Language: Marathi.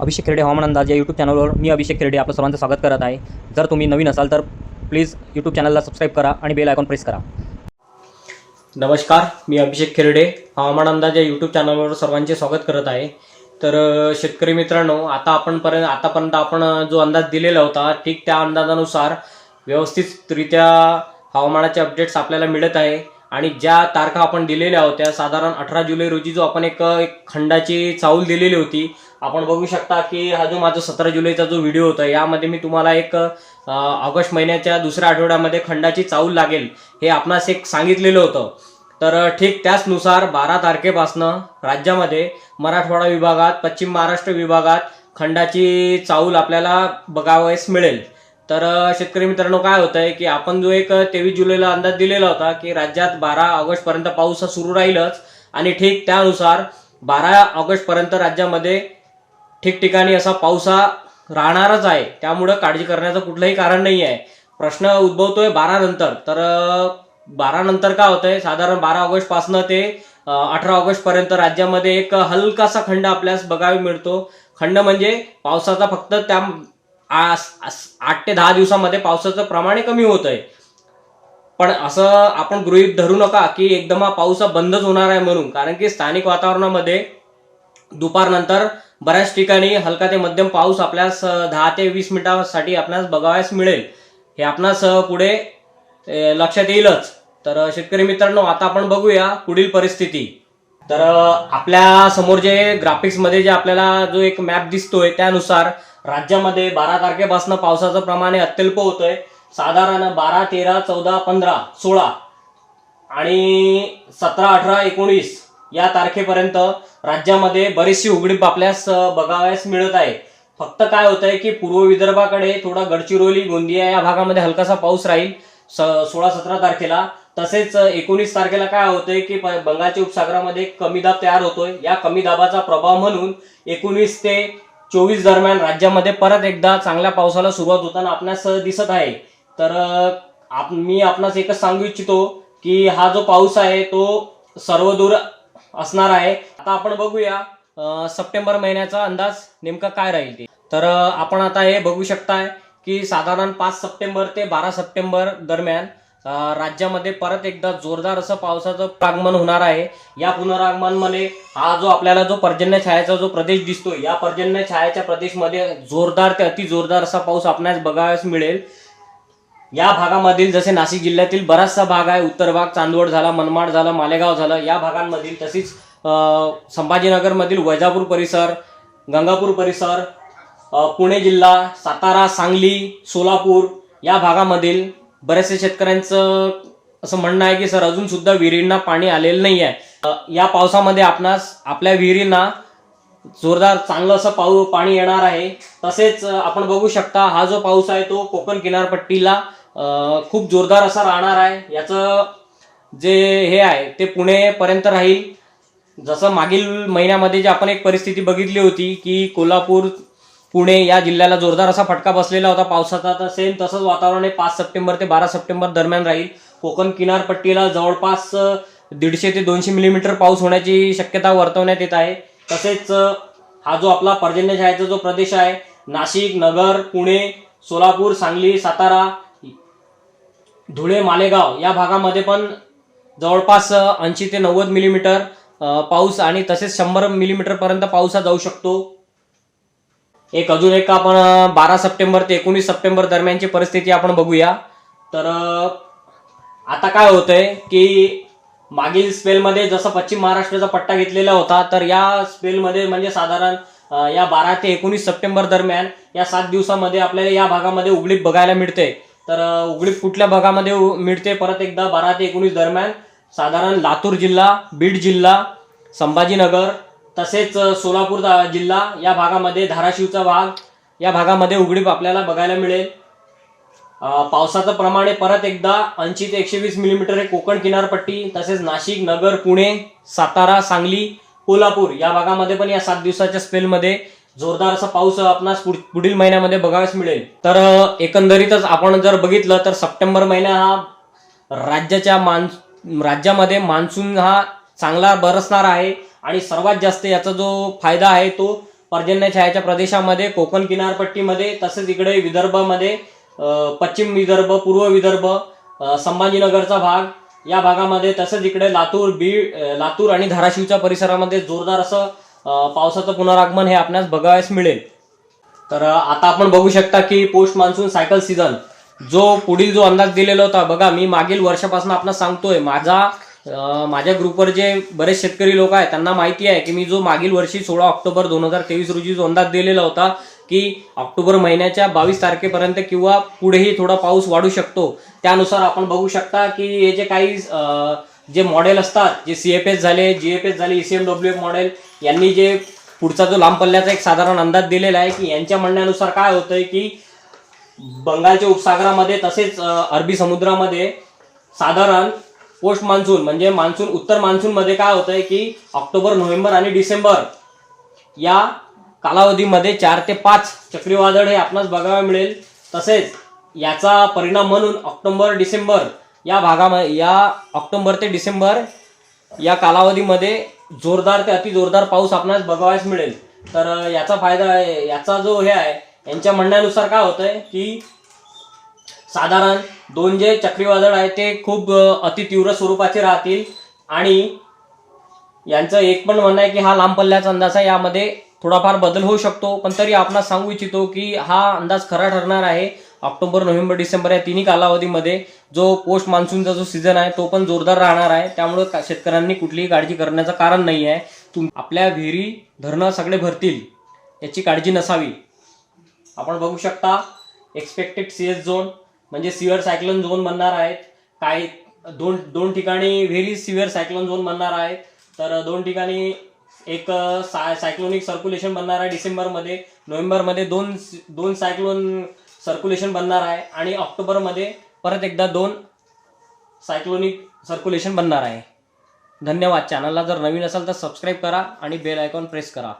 अभिषेक खेरडे हवामान अंदाज या यूट्यूब चॅनलवर मी अभिषेक खेरडे आपलं सर्वांचं स्वागत करत आहे. जर तुम्ही नवीन असाल तर प्लीज यूट्यूब चॅनलला सबस्क्राईब करा आणि बेल आयकॉन प्रेस करा. नमस्कार मी अभिषेक खेरडे हवामान अंदाज या यूट्यूब चॅनलवर सर्वांचे स्वागत करत आहे. तर शेतकरी मित्रांनो आता आपणपर्यंत आतापर्यंत आपण जो अंदाज दिलेला होता ठीक त्या अंदाजानुसार व्यवस्थितरित्या हवामानाचे अपडेट्स आपल्याला मिळत आहे. आणि ज्या तारखा आपण दिलेल्या होत्या साधारण अठरा जुलै रोजी जो आपण एक खंडाची चाऊल दिलेली होती आपण बघू शकता की हा जो माझा सतरा जुलैचा जो व्हिडिओ होता यामध्ये मी तुम्हाला एक ऑगस्ट महिन्याच्या दुसऱ्या आठवड्यामध्ये खंडाची चाऊल लागेल हे आपणास एक सांगितलेलं होतं. तर ठीक त्याचनुसार बारा तारखेपासनं राज्यामध्ये मराठवाडा विभागात पश्चिम महाराष्ट्र विभागात खंडाची चाऊल आपल्याला बघावयास मिळेल. तर शेतकरी मित्रांनो काय होत आहे की आपण जो एक तेवीस जुलैला अंदाज दिलेला होता की राज्यात बारा ऑगस्ट पर्यंत पाऊस हा सुरू राहीलच आणि ठीक त्यानुसार बारा ऑगस्ट पर्यंत राज्यामध्ये ठिकठिकाणी असा पाऊस हा राहणारच आहे. त्यामुळं काळजी करण्याचं कुठलंही कारण नाही आहे. प्रश्न उद्भवतोय बारा नंतर. तर बारानंतर बारा नंतर काय होतंय? साधारण बारा ऑगस्ट पासनं ते अठरा ऑगस्ट पर्यंत राज्यामध्ये एक हलकासा खंड आपल्यास बघायला मिळतो. खंड म्हणजे पावसाचा फक्त त्या आठ ते दहा दिवसामध्ये पावसाचं प्रमाण कमी होत आहे पण असं आपण गृहीत धरू नका की एकदम हा पाऊस बंदच होणार आहे म्हणून. कारण की स्थानिक वातावरणामध्ये दुपारनंतर बऱ्याच ठिकाणी हलका ते मध्यम पाऊस आपल्यास दहा ते वीस मिनिटासाठी आपल्यास बघावयास मिळेल. हे आपणास पुढे लक्षात येईलच. तर शेतकरी मित्रांनो आता आपण बघूया पुढील परिस्थिती. तर आपल्यासमोर जे ग्राफिक्समध्ये जे आपल्याला जो एक मॅप दिसतोय त्यानुसार राज्यामध्ये बारा तारखेपासून पावसाचं प्रमाण हे अत्यल्प होतंय. साधारण बारा तेरा चौदा पंधरा सोळा आणि सतरा अठरा एकोणीस या तारखेपर्यंत राज्यामध्ये बरीचशी उघडीप आपल्यास बघावयास मिळत आहे. फक्त काय होत आहे की पूर्व विदर्भाकडे थोडा गडचिरोली गोंदिया या भागामध्ये हलकासा पाऊस राहील सोळा सतरा तारखेला. तसेच एकोणीस तारखेला काय होतंय की बंगालच्या उपसागरामध्ये कमी दाब तयार होतोय. या कमी दाबाचा प्रभाव म्हणून एकोणीस ते चोवीस दरम्यान राज्यामध्ये परत एकदा चांगल्या पावसाला सुरुवात होताना आपणास दिसत आहे. तर आप मी आपणास एकच सांगू इच्छितो की हा जो पाऊस आहे तो सर्वदूर असणार आहे. आता आपण बघूया सप्टेंबर महिन्याचा अंदाज नेमका काय राहील ते. तर आपण आता हे बघू शकताय की साधारण पाच सप्टेंबर ते बारा सप्टेंबर दरम्यान राज्यामध्ये परत एकदा जोरदार असं पावसाचं आगमन होणार आहे. या पुनरागमनमध्ये हा जो आपल्याला जो पर्जन्य छायाचा जो प्रदेश दिसतोय या पर्जन्य छायाच्या प्रदेशमध्ये जोरदार ते अति जोरदार असा पाऊस आपणास बघावयास मिळेल. या भागामधील जसे नाशिक जिल्ह्यातील बराचसा भाग आहे उत्तर भाग चांदवड झाला मनमाड झालं मालेगाव झालं या भागांमधील तसेच संभाजीनगरमधील वैजापूर परिसर गंगापूर परिसर पुणे जिल्हा सातारा सांगली सोलापूर या भागामधील बऱ्याचशा शेतकऱ्यांचं असं म्हणणं आहे की सर अजूनसुद्धा विहिरींना पाणी आलेलं नाही आहे. या पावसामध्ये आपणास आपल्या विहिरींना जोरदार चांगलं असं पाऊ पाणी येणार आहे. तसेच आपण बघू शकता हा जो पाऊस आहे तो कोकण किनारपट्टीला खूप जोरदार असा राहणार आहे. याचं जे हे आहे ते पुणेपर्यंत राहील. जसं मागील महिन्यामध्ये जे आपण एक परिस्थिती बघितली होती की कोल्हापूर पुणे या जिल्ह्याला जोरदार असा फटका बसलेला होता पावसाचा तर सेम तसंच वातावरण हे पाच सप्टेंबर ते बारा सप्टेंबर दरम्यान राहील. कोकण किनारपट्टीला जवळपास दीडशे ते दोनशे मिलीमीटर पाऊस होण्याची शक्यता वर्तवण्यात येत आहे. तसेच हा जो आपला पर्जन्य छायाचा जो प्रदेश आहे नाशिक नगर पुणे सोलापूर सांगली सातारा धुळे मालेगाव या भागामध्ये पण जवळपास ऐंशी ते नव्वद मिलीमीटर पाऊस आणि तसेच शंभर मिलीमीटर पर्यंत पाऊस हा जाऊ शकतो. एक अजून एक आपण बारा सप्टेंबर ते एकोणीस सप्टेंबर दरम्यानची परिस्थिती आपण बघूया. तर आता काय होतंय की मागील स्पेलमध्ये जसं पश्चिम महाराष्ट्राचा पट्टा घेतलेला होता तर या स्पेलमध्ये म्हणजे साधारण या बारा ते एकोणीस सप्टेंबर दरम्यान या सात दिवसामध्ये आपल्याला या भागामध्ये उघडीप बघायला मिळते. तर उघडीप कुठल्या भागामध्ये उ- मिळते? परत एकदा बारा ते एकोणीस दरम्यान साधारण लातूर जिल्हा बीड जिल्हा संभाजीनगर तसेच सोलापूर जिल्हा या भागामध्ये धाराशिवचा भाग या भागामध्ये उघडीप आपल्याला बघायला मिळेल. पावसाचं प्रमाण परत एकदा ऐंशी ते एकशे वीस मिलीमीटर हे कोकण किनारपट्टी तसेच नाशिक नगर पुणे सातारा सांगली कोल्हापूर या भागामध्ये पण या सात दिवसाच्या स्पेलमध्ये जोरदार असा पाऊस आपणास पुढ- पुढील महिन्यामध्ये बघावयास मिळेल. तर एकंदरीतच आपण जर बघितलं तर सप्टेंबर महिना हा राज्याच्या मान राज्यामध्ये मान्सून हा चांगला बरसणार आहे आणि सर्वात जास्त याचा जो फायदा आहे तो पर्जन्य छायाच्या प्रदेशामध्ये कोकण किनारपट्टीमध्ये तसेच इकडे विदर्भामध्ये पश्चिम विदर्भ पूर्व विदर्भ संभाजीनगरचा भाग या भागामध्ये तसंच इकडे लातूर बीड लातूर आणि धाराशिवच्या परिसरामध्ये जोरदार असं पावसाचं पुनरागमन हे आपणास बघावयास मिळेल. तर आता आपण बघू शकता की पोस्ट मान्सून सायकल सीझन जो पुढील जो अंदाज दिलेला होता बघा मी मागील वर्षापासून आपण सांगतोय माझा माझ्या ग्रुपवर जे बरेच शेतकरी लोक आहेत त्यांना माहिती आहे की मी जो मागील वर्षी सोळा ऑक्टोबर दोन हजार तेवीस रोजी जो अंदाज दिलेला होता की ऑक्टोबर महिन्याच्या बावीस तारखेपर्यंत किंवा पुढेही थोडा पाऊस वाढू शकतो. त्यानुसार आपण बघू शकता की हे जे काही जे मॉडेल असतात जे सी एफ एस झाले जी एफ एस झाले E C M W F model यांनी जे पुढचा जो लांब पल्ल्याचा एक साधारण अंदाज दिलेला आहे की यांच्या म्हणण्यानुसार काय होतंय की बंगालच्या उपसागरामध्ये तसेच अरबी समुद्रामध्ये साधारण पोस्ट मान्सून म्हणजे मान्सून उत्तर मान्सूनमध्ये काय होतंय की ऑक्टोबर नोव्हेंबर आणि डिसेंबर या कालावधीमध्ये चार ते पाच चक्रीवादळ हे आपणास बघायला मिळेल. तसेच याचा परिणाम म्हणून ऑक्टोबर डिसेंबर या भागामध्ये या ऑक्टोबर ते डिसेंबर या कालावधीमध्ये जोरदार ते अति जोरदार पाऊस आपणास बघावयास मिळेल. तर याचा फायदा याचा जो हे आहे यांच्या म्हणण्यानुसार काय होतंय की साधारण दोन जे चक्रीवादळ आहे ते खूप अतितीव्र स्वरूपाचे राहतील आणि यांचं एक पण म्हणणं आहे की हा लांब पल्ल्याचा अंदाज आहे यामध्ये थोडाफार बदल होऊ शकतो. पण तरी आपणास सांगू इच्छितो की हा अंदाज खरा ठरणार आहे. ऑक्टोबर नोव्हेंबर डिसेंबर या तिन्ही कालावधीमध्ये जो पोस्ट मान्सूनचा जो सीझन आहे तो पण जोरदार राहणार आहे. त्यामुळे शेतकऱ्यांनी कुठलीही काळजी करण्याचं कारण नाही आहे. तुम आपल्या विहिरी धरणं सगळे भरतील याची काळजी नसावी. आपण बघू शकता एक्सपेक्टेड सी एस झोन म्हणजे सिव्हिअर सायक्लोन झोन बनणार आहेत. काही दोन दोन ठिकाणी व्हेरी सिव्हिअर सायक्लोन झोन बनणार आहेत. तर दोन ठिकाणी एक साय सायक्लोनिक सर्क्युलेशन बनणार आहे डिसेंबरमध्ये. नोव्हेंबरमध्ये दोन दोन सायक्लोन सर्क्युलेशन बनणार आहे आणि ऑक्टोबरमध्ये परत एकदा दोन सायक्लोनिक सर्क्युलेशन बनणार आहे. धन्यवाद. चॅनलला जर नवीन असाल तर सबस्क्राईब करा आणि बेल आयकॉन प्रेस करा.